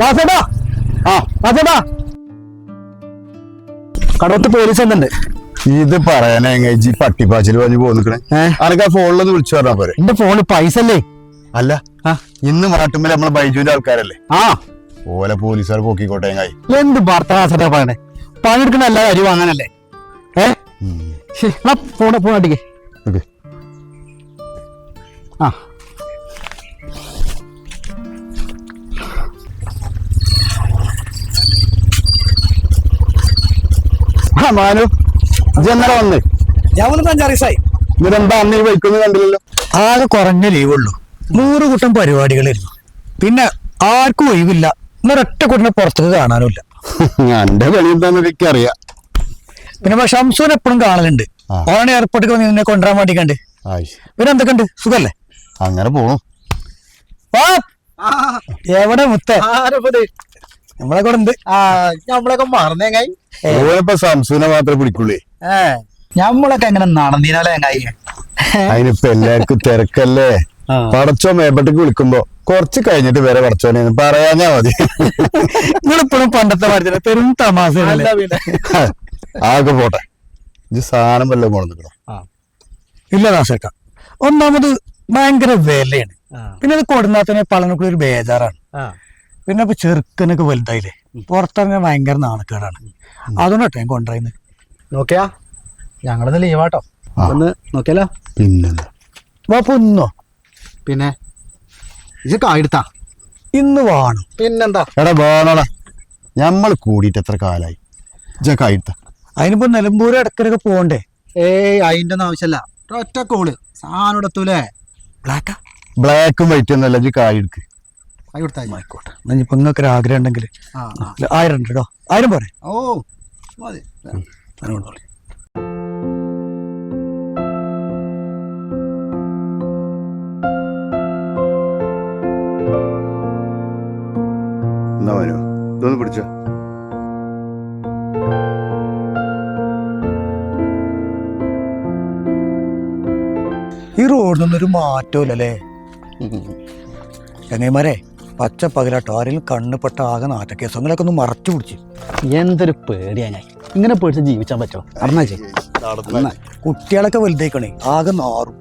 ദാസേട്ടാ. ആ ദാസേട്ടാ. കടവത്ത് പോലീസ് എന്തുണ്ട് ഇത് പറയാനാ എങ്ങേജി പട്ടിപ്പാച്ചിൽ പറഞ്ഞു പോന്നിക്കണേ? അനക്ക് ആ ഫോണിലൊന്ന് വിളിച്ചു പറഞ്ഞാ പോരെ? എന്റെ ഫോണ് പൈസ അല്ലേ അല്ല. ഇന്ന് മാട്ടുമ്പോ നമ്മളെ ബൈജുവിന്റെ ആൾക്കാരല്ലേ? ആ. ഓലെ പോലീസുകാർ പൊക്കിക്കോട്ടെ എങ്ങായി എന്ത് ഭർത്ത ദാസേട്ടാ പറയണേ? പണിയെടുക്കുന്ന എല്ലാ കാര്യം വാങ്ങാനല്ലേ? ഏ? ഫോണ് ഫോൺ അടിക്കേ. ആ. മാനു. ജന്നറ വന്ന്. ഞാൻ വന്നിട്ട് അഞ്ചാറ് ദിവസമായി ഇവരെന്താ അന്ന് ഈ കണ്ടില്ലല്ലോ? ആകെ കുറഞ്ഞ ലീവുള്ളൂ നൂറ് കൂട്ടം പരിപാടികളായിരുന്നു. പിന്നെ ആർക്കും ഒഴിവില്ല. എന്നൊരൊറ്റ കൂട്ടിനെ പുറത്തേക്ക് കാണാനുമില്ല. എന്റെ പണി എന്താന്ന് പിന്നെ ഷംസൂൻ എപ്പോഴും കാണലുണ്ട്. ഓണ എയർപോർട്ടിൽ വന്ന് നിന്നെ കൊണ്ടുവരാൻ വേണ്ടി കണ്ട് ആയി. പിന്നെ എന്തൊക്കെയുണ്ട്? സുഖല്ലേ? അങ്ങനെ പോണു. എവിടെ മുത്ത? നമ്മളെ കൂടെ ഉണ്ട് നമ്മളൊക്കെ മറന്നേങ്ങായി ഓനിപ്പോ സംസൂനെ മാത്രമേ പിടിക്കുള്ളേ. നമ്മളൊക്കെ എങ്ങനെ നടന്നീനാലേ എങ്ങായി? അതിനിപ്പോ എല്ലാവർക്കും തിരക്കല്ലേ? പടച്ചോ മേപ്പട്ടേക്ക് വിളിക്കുമ്പോ കുറച്ച് കഴിഞ്ഞിട്ട് വരെ പടച്ചോനെ പറയാഞ്ഞാ മതി. നിങ്ങളിപ്പോഴും പണ്ടത്തെ മാറ്റി പെരും തമാശ ആകെ പോട്ടെ. ഇത് സാധനം വല്ലതും കൊണ്ടിരിക്കണം ഇല്ല നാശക്ക ഒന്നാമത് ഭയങ്കര വിലയാണ്. പിന്നെ അത് കൊടുന്നാത്തന്നെ പളനക്കുള്ള ഒരു ബേജാറാണ്. പിന്നെ ഇപ്പൊ ചെറുക്കനൊക്കെ വലുതായില്ലേ? പുറത്തിറങ്ങാൻ ഭയങ്കര നാണക്കേടാണ്. അതുകൊണ്ടാട്ടോ ഞാൻ കൊണ്ടുവരുന്നത് നോക്കിയാ? ഞങ്ങളൊന്ന് ലീവാട്ടോ. ഒന്ന് നോക്കിയാലോ? പിന്നെ പൊന്നോ? പിന്നെ ഇത് കായെടുത്താ ഇന്ന് വേണം. പിന്നെന്താ? എടാ വേണോ ഞമ്മൾ കൂടിയിട്ട് എത്ര കാലായി? ഇജക്കായിട്ട അതിനിപ്പോ നിലമ്പൂര് ഇടക്കിടക്ക് പോകണ്ടേ? ഏയ് അതിന്റെ ഒന്നും ആവശ്യമല്ല ഒറ്റ കോൾ സാധനം എടുത്തൂലേ? ബ്ലാക്കാ. ബ്ലാക്കും വൈറ്റ് ഒന്നല്ല ഇജ് കായെടുക്ക്. ആയിക്കോട്ടെ ഇനിയിപ്പോൾ നിങ്ങൾക്ക് ഒരു ആഗ്രഹം ഉണ്ടെങ്കിൽ. ആയിരം ഉണ്ട് കേട്ടോ. ആയിരം പോരെ? ഓ മതി. ഇതൊന്ന് പിടിച്ചോ. ഈ റോഡിനൊന്നും ഒരു മാറ്റമില്ലല്ലേ ചങ്ങൈമാരെ പച്ച പകലാട്ടോ ആരെങ്കിലും കണ്ണുപെട്ട ആകെ നാറ്റക്കേസങ്ങളൊക്കെ ഒന്ന് മറച്ചു പിടിച്ച്. എന്തൊരു പേടിയാ ഞാൻ. ഇങ്ങനെ പേടിച്ച് ജീവിച്ചാൻ പറ്റുമോ അറിഞ്ഞാ ചേ കുട്ടികളൊക്കെ വലുതേക്കണേ ആകെ നാറും.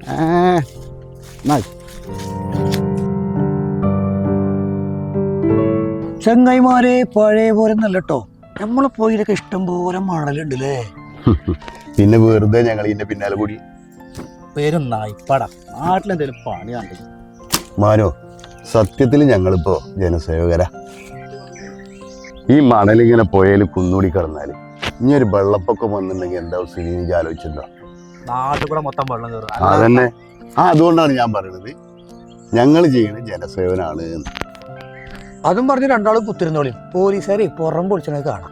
ചെങ്ങൈമാരെ പഴയ പോലെ നല്ലട്ടോ നമ്മളെ പോയിലൊക്കെ ഇഷ്ടം പോലെ മണലുണ്ട് അല്ലേ പിന്നെ വെറുതെ ഞങ്ങൾ ഇതിന്റെ പിന്നാലെ കൂടി. പേരും നായിപ്പാടാ നാട്ടിലെന്തേലും പണി കണ്ടു മാനോ സത്യത്തിൽ ഞങ്ങളിപ്പോ ജനസേവകര. ഈ മണലിങ്ങനെ പോയാൽ കുന്നൂടി കിടന്നാൽ ഇനി ഒരു വെള്ളപ്പൊക്കം വന്നിട്ടുണ്ടെങ്കിൽ എന്താ സ്ഥിതി എനിക്ക് ആലോചിച്ചിട്ടുണ്ടോ? മൊത്തം വെള്ളം കയറും അതന്നെ. ആ അതുകൊണ്ടാണ് ഞാൻ പറയുന്നത് ഞങ്ങൾ ചെയ്യുന്ന ജനസേവനാണ് എന്ന്. അതും പറഞ്ഞ് രണ്ടാളും കുത്തിരുന്നോളി. പോലീസുകാരെ പുറം പൊളിച്ചണ കാണാം.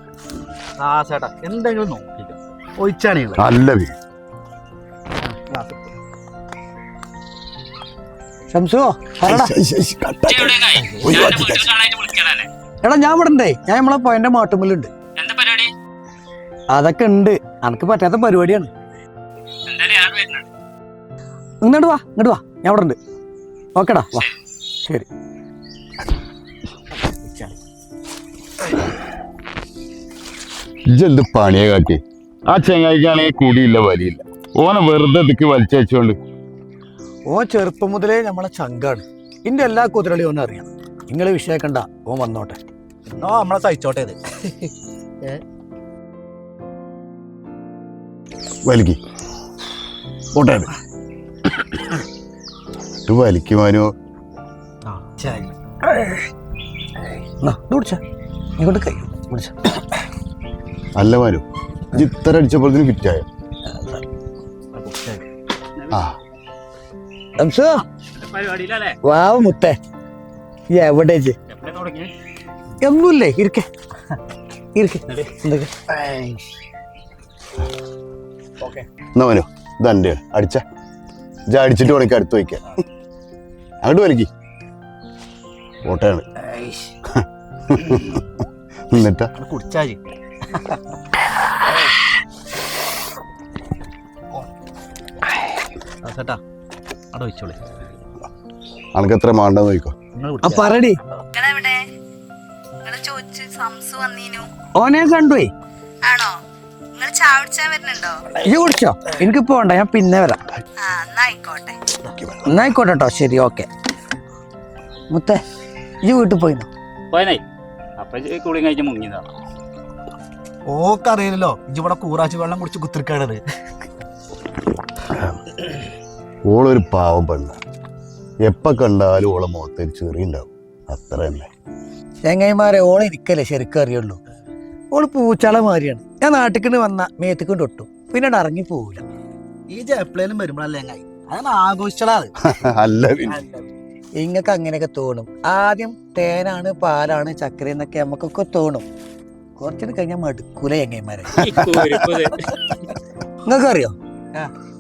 ആ ചേട്ടാ എന്തെങ്കിലും നോക്കിക്കോ. ഒഴിച്ചാണെങ്കിൽ നല്ല പേര് പറടാ. എടാ ഞാൻ ഇവിടെ ഉണ്ടേ ഞാൻ നമ്മളെ പോയന്റെ മാട്ടുമ്പലുണ്ട്. അതൊക്കെ ഉണ്ട്. അനക്ക് പറ്റാത്ത പരിപാടിയാണ്. ഇങ്ങോട്ട് വാ ഇങ്ങോട്ട് വാ. ഞാൻ ഇവിടെ ഉണ്ട്. ഓക്കെടാ വാ. ശരി. ഇജെന്ത് പണിയെ കാട്ടി? ആ ചെങ്ങായിക്കാണെങ്കിൽ കൂടിയില്ല വലിയില്ല. ഓനെ വെറുതെ ഇതിക്ക് വലിച്ചയച്ചുകൊണ്ട് ഓൻ ചെറുപ്പം മുതലേ നമ്മളെ ചങ്കാണ്. ഇന്റെ എല്ലാ കുതിരളിയും ഓനെ അറിയാം നിങ്ങളെ വിഷയക്കണ്ട ഓൻ വന്നോട്ടെ. എന്നോ നമ്മളെ സഹിച്ചോട്ടെ ഇത്. വലിക്ക്. പോട്ടെ. വലിക്കുമാനോ ഇങ്ങോട്ട് കൈ കുടിച്ച അല്ല മാനു ഇത്ര അടിച്ചപ്പോഴത്തേന് ഫിറ്റായോ ആ. വാവ് മുത്തേ. എവിടെ എവിടെ തുടങ്ങി ഒന്നുമില്ലേ ഇരിക്കെ. ഇരിക്കെ. എന്നാ മനു ഇതെന്റെ അടിച്ച. ഇജ അടിച്ചിട്ട് വേണമെങ്കിൽ അടുത്ത് വയ്ക്കാൻ അങ്ങോട്ട് വലിക്ക്. ഓട്ടയാണ്. എന്നിട്ടാ കുടിച്ചാജി ചേട്ടാ. അവിടെ വെച്ചോളെ. അനക്ക് എത്ര മാണ്ടെന്ന് നോക്കോ ആ പറടി. സംസു വന്നീനു. ഓനെ കണ്ടുപോയി ആണോ? നിങ്ങൾ ചാവിടിച്ചാൻ വരുന്നുണ്ടോ? ഈ കുടിച്ചോ. എനിക്ക് പോണ്ട ഞാൻ പിന്നെ വരാം. എന്നായിക്കോട്ടെ. കേട്ടോ ശരി ഓക്കെ. മുത്തേ ഈ വീട്ടിൽ പോയിന്നോ? പോയനായി അപ്പൊ കഴിച്ച് ഓക്കറിയില്ലല്ലോ. ഇജ്ജ് ഇവിടെ കൂറാച്ചി വെള്ളം കുടിച്ച് കുത്തിരിക്കാണത്. ഓളൊരു പാവം പെണ്ണ്. എപ്പ കണ്ടാലും ഓളെ മുഖത്തൊരു ചെറിയുണ്ടാവും അത്ര തന്നെ. ചെങ്ങൈമാരെ ഓളെ ഇരിക്കല്ലേ ശരിക്കും അറിയുള്ളൂ. ഓൾ പൂച്ചാള മാതിരിയാണ് ഞാൻ നാട്ടിൽ വന്ന മേത്തിക്കൊണ്ട് ഒട്ടും. പിന്നെ ഇറങ്ങി പോവില്ല ഈ ജെപ്ലേലും വരുമ്പോഴല്ലേ ചങ്ങായി? അതാണ് ആഘോഷിച്ചത് അല്ല ഇങ്ങക്ക് അങ്ങനെയൊക്കെ തോന്നും. ആദ്യം തേനാണ് പാലാണ് ചക്കര എന്നൊക്കെ നമുക്കൊക്കെ തോന്നും. കുറച്ചിട്ട് കഴിഞ്ഞാൽ മടുക്കൂല ചെങ്ങൈമാരെ നിങ്ങൾക്ക് അറിയോ ആ.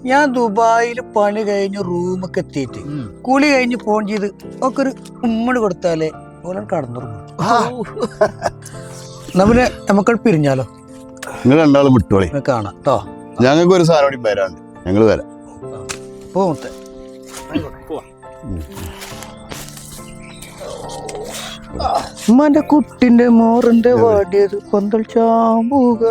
ഞാൻ ദുബായിൽ പണി കഴിഞ്ഞ് റൂമൊക്കെ എത്തിയിട്ട് കുളി കഴിഞ്ഞ് ഫോൺ ചെയ്ത് ഒക്കെ ഒരു ഉമ്മട് കൊടുത്താലേ? ഓല കടന്നുറങ്ങും. നമ്മൾ നമുക്ക് പിരിഞ്ഞാലോ? നിങ്ങൾ രണ്ടാളും വിട്ടോളി. കാണാം കേട്ടോ ഞങ്ങൾക്ക് ഒരു സാധനം കൂടി വരാണ്ട് ഞങ്ങൾ വരാം. പോകട്ടെ ഉമ്മാന്റെ കുട്ടിന്റെ മോറിന്റെ വാടിയത് പന്തൽ ചാമ്പുക.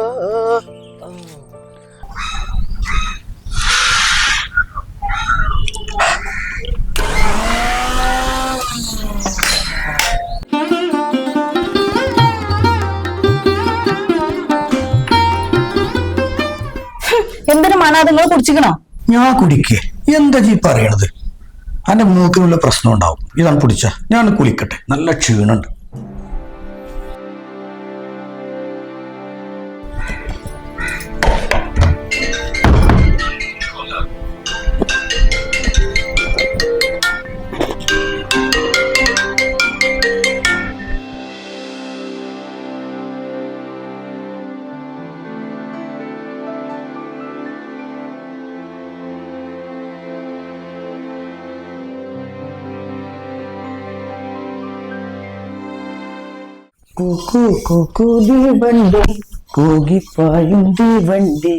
എന്തൊരു അത് നിങ്ങൾ കുടിച്ചിക്കണോ? ഞാൻ കുടിക്കേ. എന്താ ജീ പറയണത്? അന്റെ മൂക്കിനുള്ള പ്രശ്നം ഉണ്ടാവും. ഇതാണ് കുടിച്ച. ഞാൻ കുളിക്കട്ടെ. നല്ല ക്ഷീണുണ്ട്. കൂക്കു ദീവണ്ടി കൂകിപ്പായും തീവണ്ടി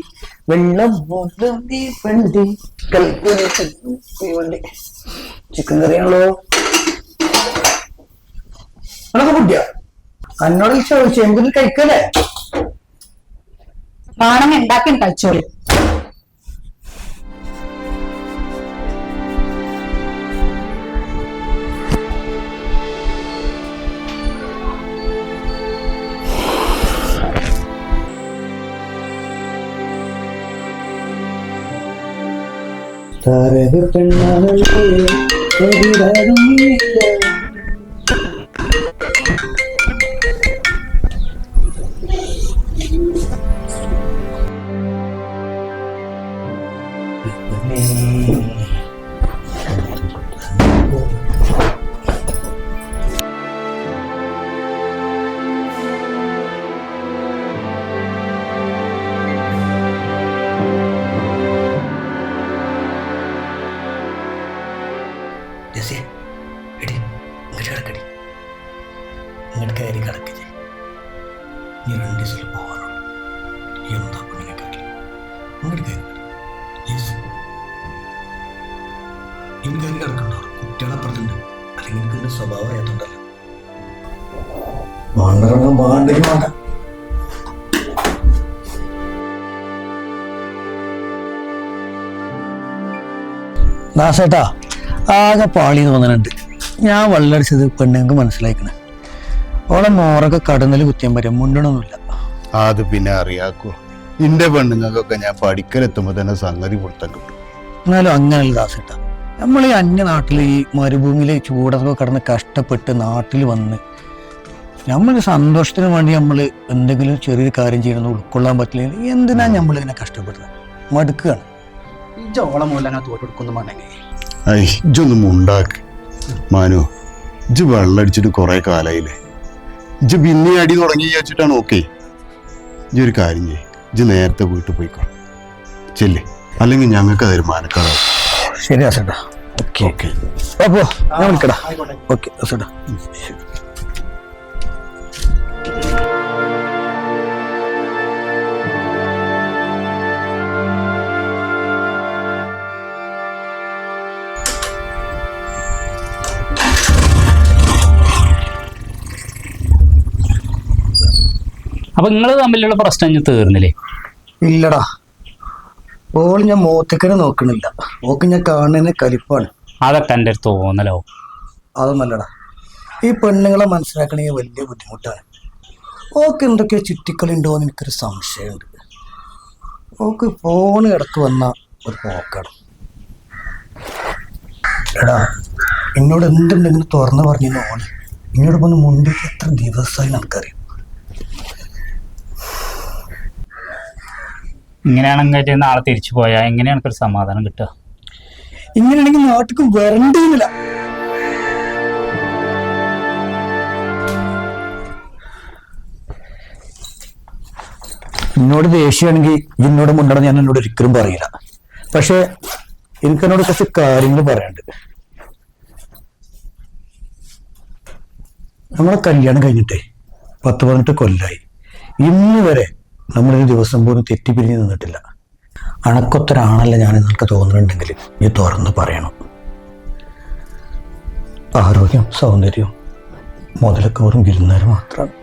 വെള്ളം മൂന്നും തീവണ്ടി. കൽപ്പന ദീവണ്ടി ചിക്കൻ കറിയാണല്ലോ അതൊക്കെ കുട്ടിയ? എന്നോട് ചോദിച്ചു എന്തിനു കഴിക്കല്ലേ? വേണമെങ്കിൽ ഉണ്ടാക്കി കഴിച്ചോളൂ. தரகு பெண்ணாலே கதிரதும் ഇനി കയറി കിടക്കണ്ടോ അല്ലെങ്കിൽ എനിക്ക് ഇതിന്റെ സ്വഭാവം ആയതുകൊണ്ടല്ലോ വേണ്ടിറങ്ങാൻ വേണ്ടെങ്കിൽ വേണ്ട ദാസേട്ടാ ആകെ പാളി തോന്നുന്നുണ്ട് ഞാൻ വെള്ളടിച്ചത് പെണ്ണുങ്ങൾക്ക് മനസ്സിലാക്കണേ ഓളെ മോറൊക്കെ കടന്നൽ കുത്തിയാൻ പറ്റും. മുണ്ടണമൊന്നുമില്ല അത് പിന്നെ അറിയാക്കോ. എന്റെ പെണ്ണുങ്ങൾക്കൊക്കെ ഞാൻ പഠിക്കലെത്തുമ്പോ തന്നെ സംഗതി കൊടുത്താൽ കിട്ടും. എന്നാലും അങ്ങനെയല്ല ദാസേട്ട. നമ്മൾ ഈ അന്യ നാട്ടിൽ ഈ മരുഭൂമിയിൽ ചൂടൊക്കെ കിടന്ന് കഷ്ടപ്പെട്ട് നാട്ടിൽ വന്ന് നമ്മൾ സന്തോഷത്തിന് വേണ്ടി നമ്മൾ എന്തെങ്കിലും ചെറിയൊരു കാര്യം ചെയ്യണമെന്ന് ഉൾക്കൊള്ളാൻ പറ്റില്ലെങ്കിൽ എന്തിനാ നമ്മൾ ഇങ്ങനെ കഷ്ടപ്പെടുന്നത്? മടുക്കുകയാണ്. ഈ ജോളം മൂലം ഇജ്ജൊന്നും ഉണ്ടാക്ക് മാനു ഇജ് വെള്ളടിച്ചിട്ട് കുറെ കാലായില്ലേ? ഇജ് പിന്നെ അടി തുടങ്ങി വെച്ചിട്ടാണ് ഓക്കെ. ഇജ് ഒരു കാര്യം ചെയ്യ്. ഇജ് നേരത്തെ വീട്ടിൽ പോയിക്കോ. ചെല്ലേ. അല്ലെങ്കിൽ ഞങ്ങൾക്ക് അതൊരു മാനക്കാടാവും. ശരി ദാസേട്ടാ ഓക്കെ ഓക്കെ. അപ്പോ ഞാൻ വിളിക്കടാ. ഓക്കെ ദാസേട്ടാ അപ്പൊ നിങ്ങൾ തമ്മിലുള്ള പ്രശ്നം തീർന്നില്ലേ? ഇല്ലടാ. ഓൾ ഞാൻ മോത്തക്കനെ നോക്കണില്ല. ഓക്ക് ഞാൻ കാണുന്നതിന് കലിപ്പാണ്. അതൊക്കെ എന്റെ അടുത്ത് തോന്നലോ അതൊന്നല്ലടാ ഈ പെണ്ണുങ്ങളെ മനസ്സിലാക്കണമെങ്കിൽ വലിയ ബുദ്ധിമുട്ടാണ്. ഓക്ക് എന്തൊക്കെയോ ചുറ്റിക്കളുണ്ടോ എന്ന് എനിക്കൊരു സംശയമുണ്ട്. ഓക്ക് ഫോൺ ഇടയ്ക്ക് വന്ന ഒരു പോക്കാണ്. എടാ എന്നോട് എന്തുണ്ടെങ്കിലും തുറന്നു പറഞ്ഞു ഓണ് എന്നോട് വന്ന് മുണ്ടി എത്ര ദിവസമായി നമുക്കറിയാം ഇങ്ങനെയാണെങ്കിൽ നാളെ തിരിച്ചു പോയാൽ എങ്ങനെയാണ് എനിക്കൊരു സമാധാനം കിട്ടുക? ഇങ്ങനെയാണെങ്കിൽ നാട്ടിക്ക് വരണ്ടില്ല എന്നോട് ദേഷ്യമാണെങ്കിൽ എന്നോട് മുണ്ടണം ഞാൻ എന്നോട് ഒരിക്കലും പറയില്ല. പക്ഷെ എനിക്ക് എന്നോട് കുറച്ച് കാര്യങ്ങൾ പറയാനുണ്ട്. നമ്മളെ കല്യാണം കഴിഞ്ഞിട്ടേ പത്ത് പതിനെട്ട് കൊല്ലായി. ഇന്ന് വരെ നമ്മളൊരു ദിവസം പോലും തെറ്റിപ്പിരിഞ്ഞ് നിന്നിട്ടില്ല. അണക്കൊത്തൊരാണല്ല ഞാൻ നിങ്ങൾക്ക് തോന്നുന്നുണ്ടെങ്കിൽ നീ തുറന്ന് പറയണം. ആരോഗ്യം സൗന്ദര്യം മുതലൊക്കെ വെറും വിരുന്നേരം മാത്രമാണ്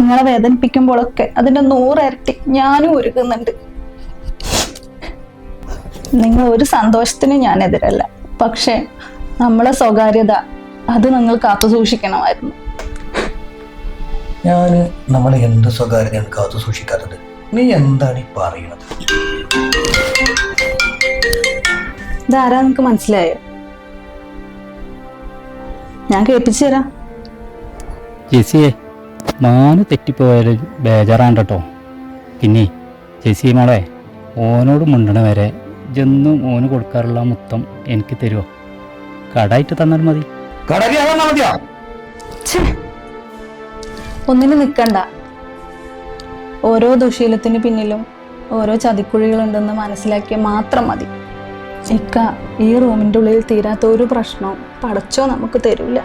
നിങ്ങളെ വേദനിപ്പിക്കുമ്പോഴൊക്കെ അതിന്റെ നൂറിരട്ടി ഞാനും ഒരുക്കുന്നുണ്ട്. നിങ്ങൾ ഒരു സന്തോഷത്തിന് ഞാൻ എതിരല്ല. പക്ഷെ നമ്മളെ സ്വകാര്യത അത് നിങ്ങൾ കാത്തു സൂക്ഷിക്കണമായിരുന്നു. ഞാൻ നമ്മളെ എന്ത് സ്വകാര്യതയാണ് കാത്തു സൂക്ഷിക്കാത്തത്? നീ എന്താണ് ഈ പറയുന്നത്? ഇതാരാ നിനക്ക് മനസ്സിലായോ? ഞാൻ കേൾപ്പിച്ചു തരാം. ജെസിയെ നാന് തെറ്റിപ്പോയാൽ ബേജാറാണ് കേട്ടോ പിന്നെ ചേച്ചി മോളെ ഓനോട് മുണ്ടണ വരെ ജെന്നും ഓന് കൊടുക്കാറുള്ള മുത്തം എനിക്ക് തരുമോ കടായിട്ട് തന്നാൽ മതി. ഒന്നിനും നിൽക്കണ്ട ഓരോ ദുശീലത്തിന് പിന്നിലും ഓരോ ചതിക്കുഴികളുണ്ടെന്ന് മനസ്സിലാക്കിയാൽ മാത്രം മതി. ഇക്ക ഈ റൂമിന്റെ ഉള്ളിൽ തീരാത്ത ഒരു പ്രശ്നവും പടച്ചോ നമുക്ക് തരൂല.